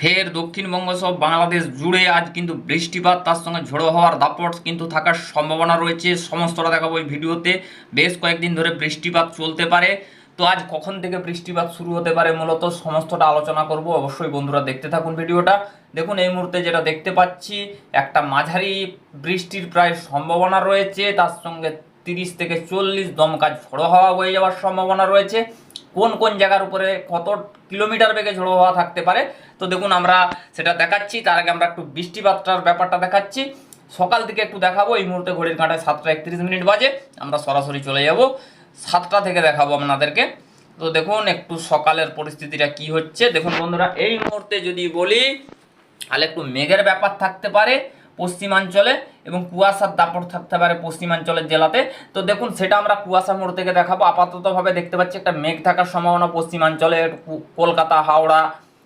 ফের দক্ষিণবঙ্গ সহ বাংলাদেশ জুড়ে আজ কিন্তু বৃষ্টিপাত, তার সঙ্গে ঝোড়ো হওয়ার দাপট কিন্তু থাকার সম্ভাবনা রয়েছে। সমস্তটা দেখাবো এই ভিডিওতে। বেশ কয়েকদিন ধরে বৃষ্টিপাত চলতে পারে। তো আজ কখন থেকে বৃষ্টিপাত শুরু হতে পারে মূলত সমস্তটা আলোচনা করব। অবশ্যই বন্ধুরা দেখতে থাকুন ভিডিওটা। দেখুন, এই মুহূর্তে যেটা দেখতে পাচ্ছি, একটা মাঝারি বৃষ্টির প্রায় সম্ভাবনা রয়েছে। তার সঙ্গে তিরিশ থেকে চল্লিশ দমকাজ ঝোড়ো হাওয়া হয়ে যাওয়ার সম্ভাবনা রয়েছে। কোন কোন জায়গার উপরে কত কিলোমিটার বেগে ঝোড়ো হওয়া থাকতে পারে, তো দেখুন আমরা সেটা দেখাচ্ছি, তার আগে আমরা একটু বৃষ্টিপাতটার ব্যাপারটা দেখাচ্ছি। সকাল থেকে একটু দেখাবো, এই মুহূর্তে ঘড়ির কাঁটায় সাতটা একত্রিশ মিনিট বাজে, আমরা সরাসরি চলে যাব, সাতটা থেকে দেখাবো আপনাদেরকে। তো দেখুন একটু সকালের পরিস্থিতিটা কি হচ্ছে, দেখুন বন্ধুরা, এই মুহূর্তে যদি বলি, তাহলে একটু মেঘের ব্যাপার থাকতে পারে পশ্চিমাঞ্চলে এবং কুয়াশার দাপট থাকতে পারে পশ্চিমাঞ্চলের জেলাতে। তো দেখুন, সেটা আমরা কুয়াশা মোড় থেকে দেখাবো। আপাততভাবে দেখতে পাচ্ছি একটা মেঘ থাকার সম্ভাবনা পশ্চিমাঞ্চলে, কলকাতা, হাওড়া,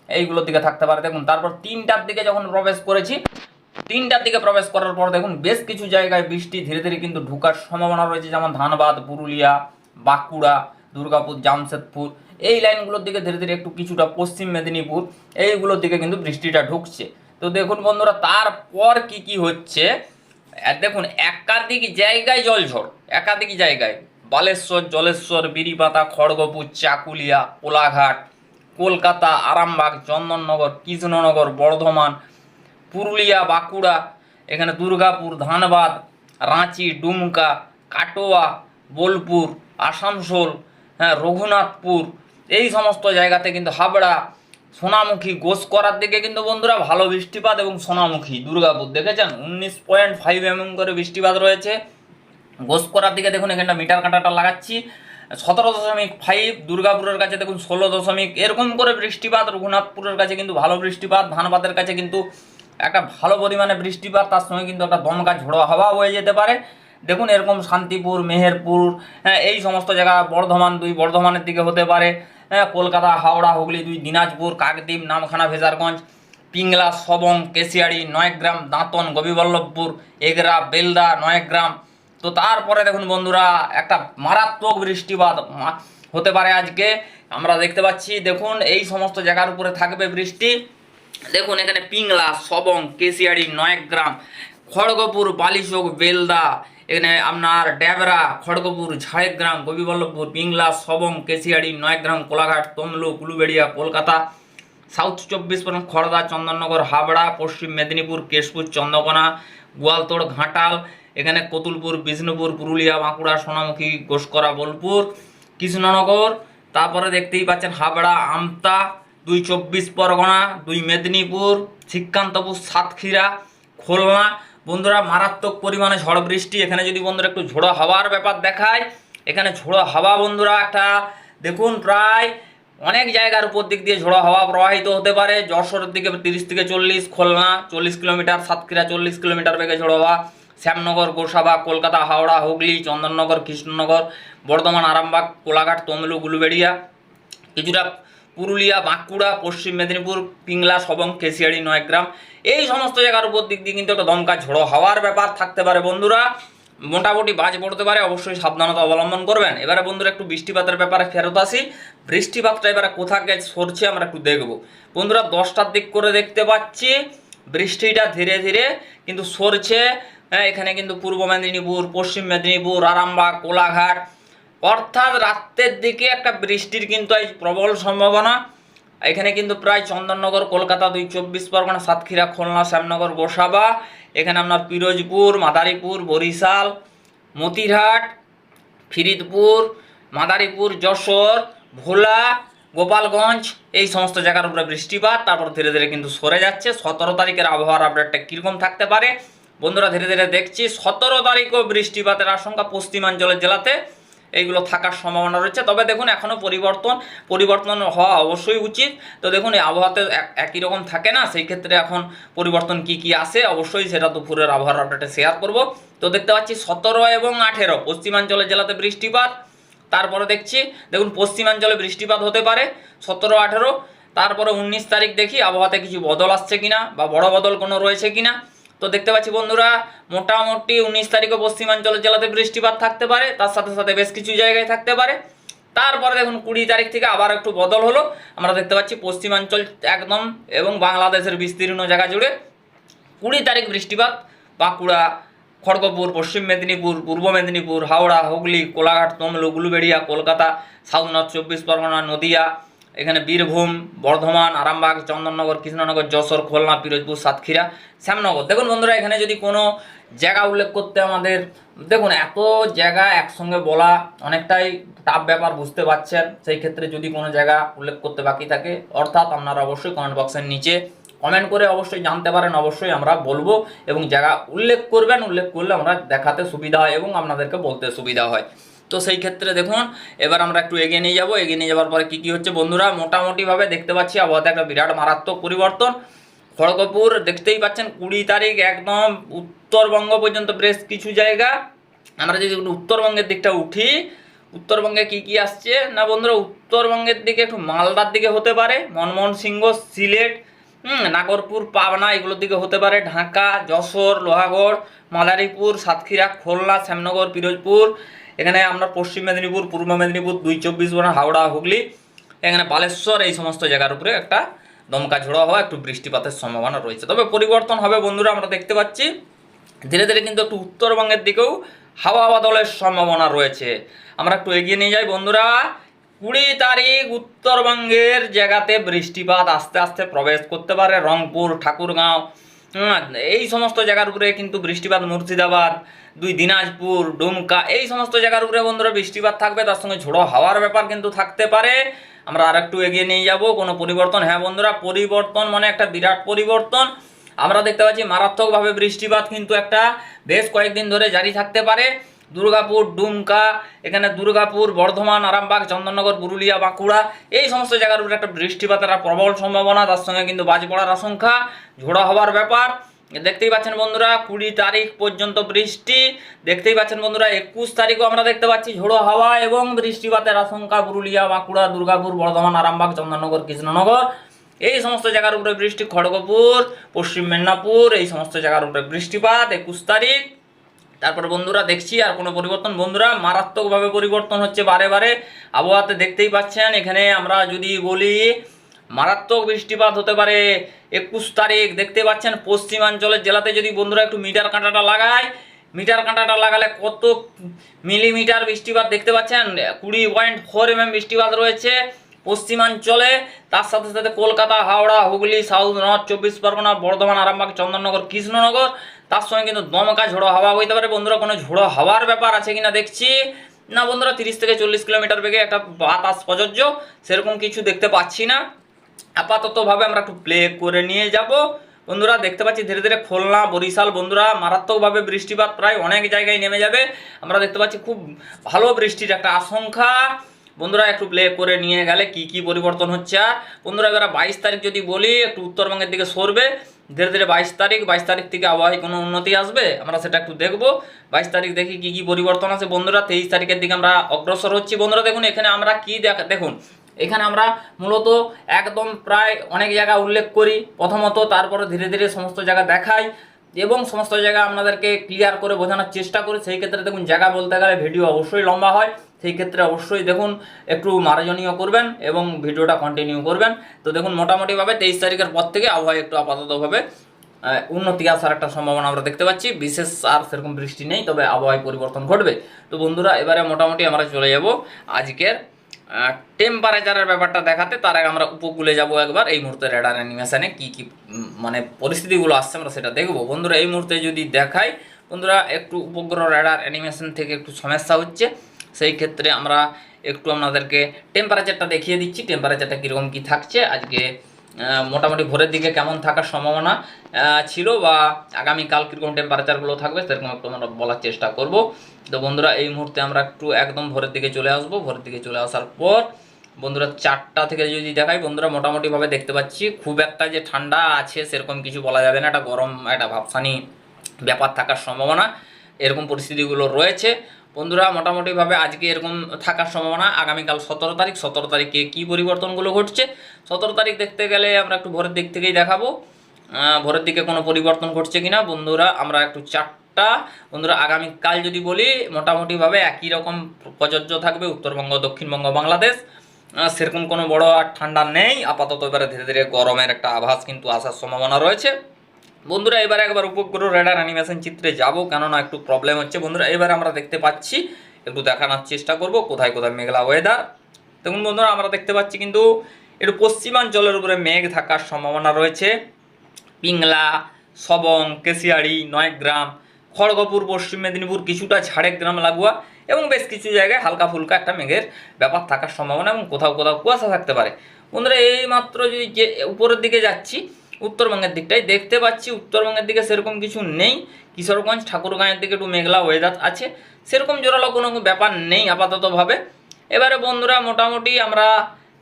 এইগুলোর দিকে থাকতে পারে। দেখুন, তারপর তিনটার দিকে যখন প্রবেশ করেছি, তিনটার দিকে প্রবেশ করার পর দেখুন, বেশ কিছু জায়গায় বৃষ্টি ধীরে ধীরে কিন্তু ঢুকার সম্ভাবনা রয়েছে। যেমন ধানবাদ, পুরুলিয়া, বাঁকুড়া, দুর্গাপুর, জামশেদপুর। এই লাইনগুলোর দিকে ধীরে ধীরে একটু কিছুটা পশ্চিম মেদিনীপুর, এইগুলোর দিকে কিন্তু বৃষ্টিটা ঢুকছে। তো দেখুন বন্ধুরা, তারপর কি কি হচ্ছে? দেখুন, একাধিক জায়গায় জলঝড়, একাধিক জায়গায়। বালেশ্বর, জলেশ্বর বিরিপাতা খড়গপুর, চাকুলিয়া, কোলাঘাট, কলকাতা, আরামবাগ, চন্দননগর, কৃষ্ণনগর, বর্ধমান, পুরুলিয়া, বাঁকুড়া, এখানে দুর্গাপুর, ধানবাদ, রাঁচি, ডুমকা, কাটোয়া, বোলপুর, আসানসোল হ্যাঁ রঘুনাথপুর, এই সমস্ত জায়গাতে কিন্তু হাবড়া সোনামুখী গোস করার দিকে কিন্তু বন্ধুরা ভালো বৃষ্টিপাত এবং সোনামুখী দুর্গাপুর। দেখেছেন? উনিশ পয়েন্ট ফাইভ এমএম করে বৃষ্টিপাত রয়েছে। গোস করার দিকে দেখুন, এখানটা মিটার কাঁটাটা লাগাচ্ছি। সতেরো দশমিক ফাইভ দুর্গাপুরের কাছে দেখুন, ষোলো দশমিক। এরকম করে বৃষ্টিপাত, রঘুনাথপুরের কাছে কিন্তু ভালো বৃষ্টিপাত, ধানবাদের কাছে কিন্তু একটা ভালো পরিমাণে বৃষ্টিপাত, তার সঙ্গে কিন্তু একটা দমকা ঝোড়ো হাওয়া হয়ে যেতে পারে। দেখুন, এরকম শান্তিপুর, মেহেরপুর হ্যাঁ এই সমস্ত জায়গা, বর্ধমান দুই, বর্ধমানের দিকে হতে পারে। হ্যাঁ কলকাতা, হাওড়া, হুগলি, দুই, দিনাজপুর, কাকদ্বীপ, নামখানা, ভেজারগঞ্জ, পিংলা, সবং, কেশিয়াড়ি, নয়গ্রাম, দাঁতন, গোপীবল্লভপুর, এগরা, বেলদা, নয়গ্রাম। তো তারপরে দেখুন বন্ধুরা, একটা মারাত্মক বৃষ্টিপাত হতে পারে আজকে। আমরা দেখতে পাচ্ছি, দেখুন, এই সমস্ত জায়গার উপরে থাকবে বৃষ্টি। দেখুন, এখানে পিংলা, সবং, কেশিয়াড়ি, নয়গ্রাম, খড়গপুর বালিচক বেলদা এখানে আপনার ড্যাবরা, খড়গপুর, ঝাড়গ্রাম গোপীবল্লভপুর পিংলা, সবং, কেশিয়াড়ি, নয়গ্রাম, কোলাঘাট তমলু কুলুবেড়িয়া কলকাতা, সাউথ চব্বিশ পরগনা, খড়দা, চন্দননগর, হাবড়া, পশ্চিম মেদিনীপুর, কেশপুর, চন্দ্রকোনা, গোয়ালতোড়, ঘাটাল, এখানে কতুলপুর, বিষ্ণুপুর, পুরুলিয়া, বাঁকুড়া, সোনামুখী, গোসকরা, বোলপুর, কৃষ্ণনগর, তারপরে দেখতেই পাচ্ছেন হাবড়া, আমতা, দুই চব্বিশ পরগনা, দুই মেদিনীপুর শ্রীকান্তপুর সাতক্ষীরা, খুলনা বন্ধুরা, মারাত্মক পরিমাণে ঝড় বৃষ্টি। এখানে যদি বন্ধুরা একটু ঝোড়ো হাওয়ার ব্যাপার দেখায়, এখানে ঝোড়ো হাওয়া বন্ধুরা একটা, দেখুন প্রায় অনেক জায়গার উপর দিক দিয়ে ঝোড়ো হাওয়া প্রবাহিত হতে পারে। যশোরের দিকে তিরিশ থেকে চল্লিশ, খুলনা চল্লিশ কিলোমিটার, সাতক্ষীরা চল্লিশ কিলোমিটার বেগে ঝোড়ো হাওয়া। শ্যামনগর, গোসাবা, কলকাতা, হাওড়া, হুগলি, চন্দননগর, কৃষ্ণনগর, বর্ধমান, আরামবাগ, কোলাঘাট তমলু গুলুবেড়িয়া কিছুটা পুরুলিয়া, বাঁকুড়া, পশ্চিম মেদিনীপুর, পিংলা, সবং কেশিয়াড়ি নয়গ্রাম, এই সমস্ত জায়গার উপর দিক দিয়ে কিন্তু একটা দমকা ঝোড়ো হওয়ার ব্যাপার থাকতে পারে বন্ধুরা। মোটামুটি বাজ পড়তে পারে, অবশ্যই সাবধানতা অবলম্বন করবেন। এবারে বন্ধুরা একটু বৃষ্টিপাতের ব্যাপারে ফেরত আসি। বৃষ্টিপাতটা এবারে কোথা গেছে, সরছে, আমরা একটু দেখব। বন্ধুরা, দশটার দিক করে দেখতে পাচ্ছি, বৃষ্টিটা ধীরে ধীরে কিন্তু সরছে। হ্যাঁ এখানে কিন্তু পূর্ব মেদিনীপুর, পশ্চিম মেদিনীপুর, আরামবাগ, কোলাঘাট অর্থাৎ রাত্রের দিকে একটা বৃষ্টির কিন্তু এই প্রবল সম্ভাবনা। এখানে কিন্তু প্রায় চন্দননগর, কলকাতা দুই, চব্বিশ পরগনা, সাতক্ষীরা, খুলনা, শ্যামনগর, গোসাবা। এখানে আপনার পিরোজপুর, মাদারীপুর, বরিশাল, মতিরহাট, ফিরিদপুর, মাদারীপুর, যশোর, ভোলা, গোপালগঞ্জ, এই সমস্ত জায়গার উপরে বৃষ্টিপাত। তারপর ধীরে ধীরে কিন্তু সরে যাচ্ছে। সতেরো তারিখের আবহাওয়ার আপডেটটা কীরকম থাকতে পারে? বন্ধুরা, ধীরে ধীরে দেখছি, সতেরো তারিখও বৃষ্টিপাতের আশঙ্কা পশ্চিমাঞ্চলের জেলাতে। এইগুলো থাকার সম্ভাবনা রয়েছে। তবে দেখুন এখনও পরিবর্তন পরিবর্তন হওয়া অবশ্যই উচিত। তো দেখুন, এই আবহাওয়াতে এক- একই রকম থাকে না? সেই ক্ষেত্রে এখন পরিবর্তন কি কি আসে? অবশ্যই সেটা দুপুরের আবহাওয়ার আপডেটে শেয়ার করব। তো দেখতে পাচ্ছি, সতেরো এবং আঠেরো, পশ্চিমাঞ্চলের জেলাতে বৃষ্টিপাত। তারপরে দেখছি, দেখুন, পশ্চিমাঞ্চলে বৃষ্টিপাত হতে পারে, সতেরো, আঠেরো। তারপরে উনিশ তারিখ দেখি, আবহাওয়াতে কিছু বদল আসছে কিনা বা বড় বদল কোনো রয়েছে কিনা। তো দেখতে পাচ্ছি বন্ধুরা, মোটামুটি উনিশ তারিখে পশ্চিমাঞ্চলের জেলাতে বৃষ্টিপাত থাকতে পারে, তার সাথে সাথে বেশ কিছু জায়গায় থাকতে পারে। তারপরে দেখুন, কুড়ি তারিখ থেকে আবার একটু বদল হলো। আমরা দেখতে পাচ্ছি পশ্চিমাঞ্চল একদম এবং বাংলাদেশের বিস্তীর্ণ জায়গা জুড়ে কুড়ি তারিখ বৃষ্টিপাত। বাঁকুড়া, খড়গপুর, পশ্চিম মেদিনীপুর, পূর্ব মেদিনীপুর, হাওড়া, হুগলি, কোলাঘাট, তমলুক, উলুবেড়িয়া, কলকাতা, সাউথ নর্থ, চব্বিশ পরগনা, নদিয়া এখানে বীরভূম, বর্ধমান, আরামবাগ, চন্দননগর, কৃষ্ণনগর, যশোর, খুলনা, পিরোজপুর, সাতক্ষীরা, শ্যামনগর। দেখুন বন্ধুরা, এখানে যদি কোনো জায়গা উল্লেখ করতে আমাদের, দেখুন এত জায়গা একসঙ্গে বলা অনেকটাই টাফ ব্যাপার, বুঝতে পারছেন। সেই ক্ষেত্রে যদি কোনো জায়গা উল্লেখ করতে বাকি থাকে, অর্থাৎ আপনারা অবশ্যই কমেন্ট বক্সের নিচে কমেন্ট করে অবশ্যই জানতে পারেন, অবশ্যই আমরা বলব এবং জায়গা উল্লেখ করবেন, উল্লেখ করলে আমরা দেখাতে সুবিধা হয় এবং আপনাদেরকে বলতে সুবিধা হয়। তো সেই ক্ষেত্রে দেখুন, এবার আমরা একটু এগিয়ে নিয়ে যাব। এগিয়ে নিয়ে যাওয়ার পরে কী কী হচ্ছে বন্ধুরা? মোটামুটিভাবে দেখতে পাচ্ছি আবহাওয়াতে একটা বিরাট মারাত্মক পরিবর্তন। খড়গপুর দেখতেই পাচ্ছেন, কুড়ি তারিখ একদম উত্তরবঙ্গ পর্যন্ত বেশ কিছু জায়গা। আমরা যদি উত্তরবঙ্গের দিকটা উঠি, উত্তরবঙ্গে কি কি আসছে? না বন্ধুরা, উত্তরবঙ্গের দিকে একটু মালদার দিকে হতে পারে মনমোহন সিংহ সিলেট নাগরপুর, পাবনা এগুলোর দিকে হতে পারে, ঢাকা, যশোর, লোহাগড়, মাদারীপুর, সাতক্ষীরা, খুলনা, শ্যামনগর, পিরোজপুর। এখানে আমরা পশ্চিম মেদিনীপুর, পূর্ব মেদিনীপুর, দুই চব্বিশ পরগনা, হাওড়া, হুগলি, এখানে বালেশ্বর, এই সমস্ত জায়গার উপরে একটা দমকা ঝোড়ো হওয়া, একটু বৃষ্টিপাতের সম্ভাবনা রয়েছে। তবে পরিবর্তন হবে বন্ধুরা, আমরা দেখতে পাচ্ছি, ধীরে ধীরে কিন্তু একটু উত্তরবঙ্গের দিকেও হাওয়া বাদলের সম্ভাবনা রয়েছে। আমরা একটু এগিয়ে নিয়ে যাই বন্ধুরা। কুড়ি তারিখ উত্তরবঙ্গের জায়গাতে বৃষ্টিপাত আস্তে আস্তে প্রবেশ করতে পারে। রংপুর, ঠাকুরগাঁও এই সমস্ত জায়গার উপরে কিন্তু বৃষ্টিপাত মুর্শিদাবাদ দুই দিনাজপুর, ডুমকা, এই সমস্ত জায়গার উপরে বন্ধুরা বৃষ্টিপাত থাকবে, তার সঙ্গে ঝোড়ো হাওয়ার ব্যাপার কিন্তু থাকতে পারে। আমরা আর একটু এগিয়ে নিয়ে যাব, কোনো পরিবর্তন হ্যাঁ বন্ধুরা, পরিবর্তন মানে একটা বিরাট পরিবর্তন। আমরা দেখতে পাচ্ছি মারাত্মকভাবে বৃষ্টিপাত কিন্তু একটা বেশ কয়েকদিন ধরে জারি থাকতে পারে। দুর্গাপুর, ডুমকা, এখানে দুর্গাপুর, বর্ধমান, আরামবাগ, চন্দননগর, পুরুলিয়া, বাঁকুড়া, এই সমস্ত জায়গার উপরে একটা বৃষ্টিপাতের প্রবল সম্ভাবনা, তার সঙ্গে কিন্তু বাজ পড়ার আশঙ্কা, ঝোড়া হওয়ার ব্যাপার। দেখতেই পাচ্ছেন বন্ধুরা, কুড়ি তারিখ পর্যন্ত বৃষ্টি। দেখতেই পাচ্ছেন বন্ধুরা, একুশ তারিখও আমরা দেখতে পাচ্ছি ঝোড়ো হাওয়া এবং বৃষ্টিপাতের আশঙ্কা পুরুলিয়া, বাঁকুড়া, দুর্গাপুর, বর্ধমান, আরামবাগ, চন্দননগর, কৃষ্ণনগর। এই সমস্ত জায়গার উপরে বৃষ্টি খড়গপুর, পশ্চিম মেদিনীপুর, এই সমস্ত জায়গার উপরে বৃষ্টিপাত, একুশ তারিখ। তারপর বন্ধুরা দেখছি আর কোনো পরিবর্তন। বন্ধুরা, মারাত্মকভাবে পরিবর্তন হচ্ছে বারে বারে। আবহাওয়াতে দেখতেই পাচ্ছেন, এখানে আমরা যদি বলি মারাত্মক বৃষ্টিপাত হতে পারে। একুশ তারিখ, দেখতে পাচ্ছেন পশ্চিমাঞ্চলের জেলাতে যদি বন্ধুরা একটু মিটার কাঁটাটা লাগায়, মিটার কাঁটাটা লাগালে কত মিলিমিটার বৃষ্টিপাত দেখতে পাচ্ছেন? কুড়ি পয়েন্ট ফোর এম বৃষ্টিপাত রয়েছে পশ্চিমাঞ্চলে। তার সাথে সাথে কলকাতা, হাওড়া, হুগলি, সাউথ, নর্থ, চব্বিশ পরগনা, বর্ধমান, আরামবাগ, চন্দননগর, কৃষ্ণনগর। তার সঙ্গে কিন্তু দমকা ঝোড়ো হাওয়া বইতে পারে। বন্ধুরা, কোনো ঝোড়ো হাওয়ার ব্যাপার আছে কিনা দেখছি? না বন্ধুরা, তিরিশ থেকে চল্লিশ কিলোমিটার বেগে একটা বাতাস প্রযোজ্য। সেরকম কিছু দেখতে পাচ্ছি না। আপাততভাবে আমরা একটু প্লে করে নিয়ে যাব। বন্ধুরা, দেখতে পাচ্ছি ধীরে ধীরে খুলনা, বরিশাল, বন্ধুরা, মারাত্মকভাবে বৃষ্টিপাত প্রায় অনেক জায়গায় নেমে যাবে। আমরা দেখতে পাচ্ছি খুব ভালো বৃষ্টির একটা আশঙ্কা। বন্ধুরা, একটু প্লে করে নিয়ে গেলে কি কি পরিবর্তন হচ্ছে আর? বন্ধুরা, এবার বাইশ তারিখ যদি বলি, একটু উত্তরবঙ্গের দিকে সরবে। ধীরে ধীরে বাইশ তারিখ বাইশ তারিখ থেকে আবহাওয়ায় কোনো উন্নতি আসবে? আমরা সেটা একটু দেখব। বাইশ তারিখ দেখি কি কি পরিবর্তন আছে। বন্ধুরা, তেইশ তারিখের দিকে আমরা অগ্রসর হচ্ছি। বন্ধুরা, দেখুন, এখানে আমরা কি দেখ দেখুন এখানে আমরা মূলত একদম প্রায় অনেক জায়গা উল্লেখ করি। প্রথমত তারপরে ধীরে ধীরে সমস্ত জায়গা দেখাই এবং সমস্ত জায়গা আপনাদেরকে ক্লিয়ার করে বোঝানোর চেষ্টা করি। সেই ক্ষেত্রে দেখুন, জায়গা বলতে গেলে ভিডিও অবশ্যই লম্বা হয়। সেই ক্ষেত্রে অবশ্যই দেখুন, একটু মার্জনীয় করবেন এবং ভিডিওটা কন্টিনিউ করবেন। তো দেখুন, মোটামুটিভাবে তেইশ তারিখের পর থেকে আবহাওয়া একটু আপাততভাবে উন্নতি আসার একটা সম্ভাবনা আমরা দেখতে পাচ্ছি। বিশেষ আর সেরকম বৃষ্টি নেই, তবে আবহাওয়ায় পরিবর্তন ঘটবে। তো বন্ধুরা, এবারে মোটামুটি আমরা চলে যাব আজকের টেম্পারেচারের ব্যাপারটা দেখাতে, তার আগে আমরা উপকূলে যাব একবার, এই মুহূর্তে রেডার অ্যানিমেশানে কি কি মানে পরিস্থিতিগুলো আসছে আমরা সেটা দেখব। বন্ধুরা, এই মুহূর্তে যদি দেখাই, বন্ধুরা, একটু উপগ্রহ রেডার অ্যানিমেশন থেকে একটু সমস্যা হচ্ছে। সেই ক্ষেত্রে আমরা একটু আপনাদেরকে টেম্পারেচারটা দেখিয়ে দিচ্ছি। টেম্পারেচারটা কীরকম কী থাকছে? আজকে মোটামুটি ভোরের দিকে কেমন থাকার সম্ভাবনা ছিল বা আগামীকাল কীরকম টেম্পারেচারগুলো থাকবে সেরকম একটু আমরা বলার চেষ্টা করব। তো বন্ধুরা, এই মুহূর্তে আমরা একটু একদম ভোরের দিকে চলে আসব। ভোরের দিকে চলে আসার পর বন্ধুরা চারটা থেকে যদি দেখাই, বন্ধুরা, মোটামুটিভাবে দেখতে পাচ্ছি, খুব একটা যে ঠান্ডা আছে সেরকম কিছু বলা যাবে না। একটা গরম, একটা ভাবসানি ব্যাপার থাকার সম্ভাবনা। এরকম পরিস্থিতিগুলো রয়েছে। বন্ধুরা, মোটামুটিভাবে আজকে এরকম থাকার সম্ভাবনা। আগামীকাল সতেরো তারিখ, সতেরো তারিখে কী পরিবর্তনগুলো ঘটছে? সতেরো তারিখ দেখতে গেলে আমরা একটু ভোরের দিক থেকেই দেখাবো। ভোরের দিকে কোনো পরিবর্তন ঘটছে কিনা? বন্ধুরা, আমরা একটু চারটা। বন্ধুরা, আগামীকাল যদি বলি, মোটামুটিভাবে একই রকম প্রযোজ্য থাকবে উত্তরবঙ্গ, দক্ষিণবঙ্গ, বাংলাদেশ। সেরকম কোনো বড় আর ঠান্ডা নেই। আপাতত এবারে ধীরে ধীরে গরমের একটা আভাস কিন্তু আসার সম্ভাবনা রয়েছে। বন্ধুরা, এবারে একবার উপগ্রহ রেডার অ্যানিমেশন চিত্রে যাব, কেননা একটু প্রবলেম হচ্ছে। বন্ধুরা, এবারে আমরা দেখতে পাচ্ছি, একটু দেখানোর চেষ্টা করব, কোথায় কোথায় মেঘলা ওয়েদার দেখুন বন্ধুরা, আমরা দেখতে পাচ্ছি কিন্তু একটু পশ্চিমাঞ্চলের উপরে মেঘ থাকার সম্ভাবনা রয়েছে। পিংলা, সবং কেশিয়াড়ি নয়গ্রাম, খড়গপুর, পশ্চিম মেদিনীপুর, কিছুটা ঝাড়গ্রাম, লাগোয়া এবং বেশ কিছু জায়গায় হালকা ফুলকা একটা মেঘের ব্যাপার থাকার সম্ভাবনা এবং কোথাও কোথাও কুয়াশা থাকতে পারে। বন্ধুরা এই মাত্র যদি যে উপরের দিকে যাচ্ছি উত্তরবঙ্গের দিকটাই দেখতে পাচ্ছি। উত্তরবঙ্গের দিকে সেরকম কিছু নেই। কিশোরগঞ্জ, ঠাকুরগাঁয়ের দিকে একটু মেঘলা ওয়েদার আছে। সেরকম জোরালো কোনো ব্যাপার নেই আপাততভাবে। এবারে বন্ধুরা, মোটামুটি আমরা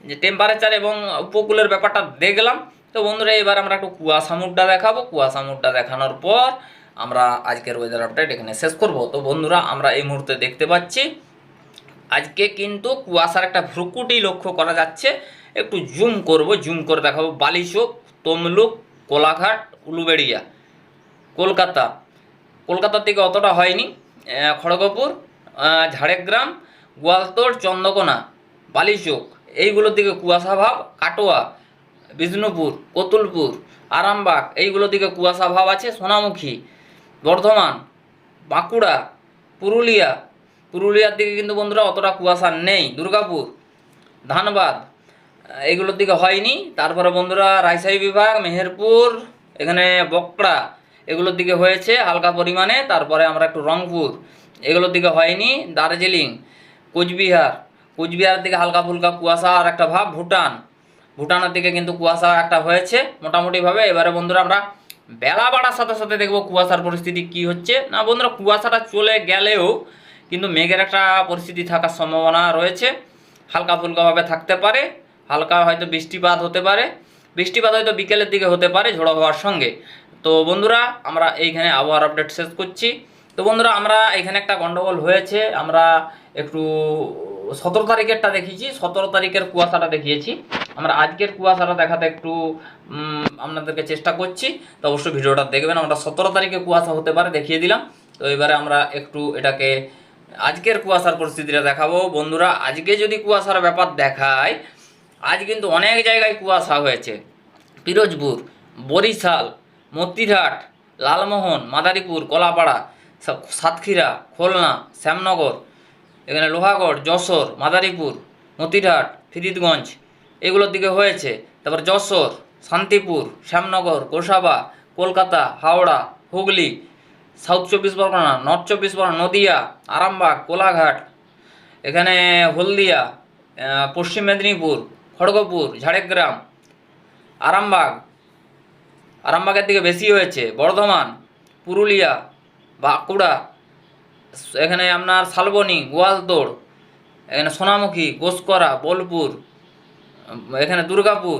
যে টেম্পারেচার এবং উপকূলের ব্যাপারটা দেখলাম। তো বন্ধুরা, এবার আমরা একটু কুয়াশা মুডটা দেখাবো। কুয়াশা মুডটা দেখানোর পর আমরা আজকের ওয়েদার আপডেট এখানে শেষ করব। তো বন্ধুরা, আমরা এই মুহূর্তে দেখতে পাচ্ছি, আজকে কিন্তু কুয়াশার একটা ভ্রুকুটি লক্ষ্য করা যাচ্ছে। একটু জুম করব জুম করে দেখাবো বালিচক তমলুক, কোলাঘাট, উলুবেড়িয়া। কলকাতা। কলকাতার দিকে অতটা হয়নি। খড়গপুর ঝাড়গ্রাম, গোয়ালতোড়, চন্দ্রকোনা, বালিচক। এইগুলোর দিকে কুয়াশা ভাব, কাটোয়া, বিষ্ণুপুর, কতুলপুর, আরামবাগ এইগুলোর দিকে কুয়াশা ভাব আছে, সোনামুখী, বর্ধমান, বাঁকুড়া, পুরুলিয়া। পুরুলিয়ার দিকে কিন্তু বন্ধুরা অতটা কুয়াশা নেই। দুর্গাপুর, ধানবাদ আহ, এইগুলোর দিকে হয়নি। তারপরে বন্ধুরা রাজশাহী বিভাগ মেহেরপুর এখানে বকড়া এগুলোর দিকে হয়েছে হালকা পরিমাণে। তারপরে আমরা একটু রংপুর এগুলোর দিকে হয়নি। দার্জিলিং কোচবিহার কোচবিহারের দিকে হালকা ফুলকা কুয়াশা আর একটা ভাব। ভুটান ভুটানের দিকে কিন্তু কুয়াশা একটা হয়েছে মোটামুটিভাবে। এবারে বন্ধুরা আমরা বেলা বাড়ার সাথে সাথে দেখব কুয়াশার পরিস্থিতি কি হচ্ছে। না বন্ধুরা কুয়াশাটা চলে গেলেও কিন্তু মেঘের একটা পরিস্থিতি থাকার সম্ভাবনা রয়েছে। হালকা ফুলকাভাবে থাকতে পারে। হালকা হয়তো বৃষ্টিপাত হতে পারে, বৃষ্টিপাত হয়তো বিকেলের দিকে হতে পারে ঝোড়ো হওয়ার সঙ্গে। তো বন্ধুরা, আমরা এইখানে আবহাওয়ার আপডেট শেষ করছি। তো বন্ধুরা, আমরা এখানে একটা গন্ডগোল হয়েছে। আমরা একটু সতেরো তারিখেরটা দেখিয়েছি। সতেরো তারিখের কুয়াশাটা দেখিয়েছি। আমরা আজকের কুয়াশাটা দেখাতে একটু আপনাদেরকে চেষ্টা করছি। তো অবশ্যই ভিডিওটা দেখবেন। আমরা সতেরো তারিখে কুয়াশা হতে পারে দেখিয়ে দিলাম। তো এবারে আমরা একটু এটাকে আজকের কুয়াশার পরিস্থিতিটা দেখাবো। বন্ধুরা, আজকে যদি কুয়াশার ব্যাপার দেখায় আজ কিন্তু অনেক জায়গায় কুয়াশা হয়েছে। পিরোজপুর, বরিশাল, মতিরহাট, লালমোহন, মাদারীপুর কলাপাড়া সাতক্ষীরা, খুলনা, শ্যামনগর, এখানে লোহাগড়, যশোর, মাদারীপুর, মতিরহাট, ফরিদগঞ্জ, এগুলোর দিকে হয়েছে। তারপর যশোর, শান্তিপুর, শ্যামনগর, গোসাবা, কলকাতা, হাওড়া, হুগলি, সাউথ চব্বিশ পরগনা, নর্থ চব্বিশ পরগনা, নদিয়া, আরামবাগ, কোলাঘাট, এখানে হলদিয়া পশ্চিম মেদিনীপুর খড়গপুর, ঝাড়গ্রাম, আরামবাগ। আরামবাগের দিকে বেশি হয়েছে, বর্ধমান, পুরুলিয়া, বাঁকুড়া, এখানে আপনার শালবনি, গোয়ালতোড়, এখানে সোনামুখী, গোসকরা, বোলপুর, এখানে দুর্গাপুর,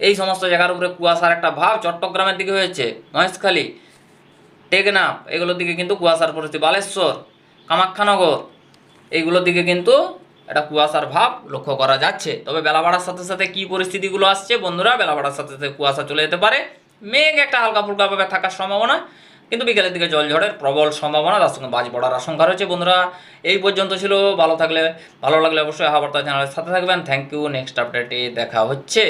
এই সমস্ত জায়গার উপরে কুয়াশার একটা ভাব চট্টগ্রামের দিকে হয়েছে মহেশখালী টেকনাফ, এগুলোর দিকে কিন্তু কুয়াশার পরিস্থিতি, বালেশ্বর, কামাখ্যানগর এইগুলোর দিকে কিন্তু একটা কুয়াশার ভাব লক্ষ্য করা যাচ্ছে। তবে বেলা বাড়ার সাথে সাথে কি পরিস্থিতিগুলো আসছে বন্ধুরা? বেলা বাড়ার সাথে সাথে কুয়াশা চলে যেতে পারে। মেঘ একটা হালকা ফুলকাভাবে থাকার সম্ভাবনা, কিন্তু বিকেলের দিকে জল ঝড়ের প্রবল সম্ভাবনা, তার সঙ্গে বাজ পড়ার আশঙ্কা রয়েছে বন্ধুরা। এই পর্যন্ত ছিল, ভালো থাকলে, ভালো লাগলে অবশ্যই হাবার্তা চ্যানেলের সাথে থাকবেন। থ্যাংক ইউ নেক্সট আপডেটে দেখা হচ্ছে।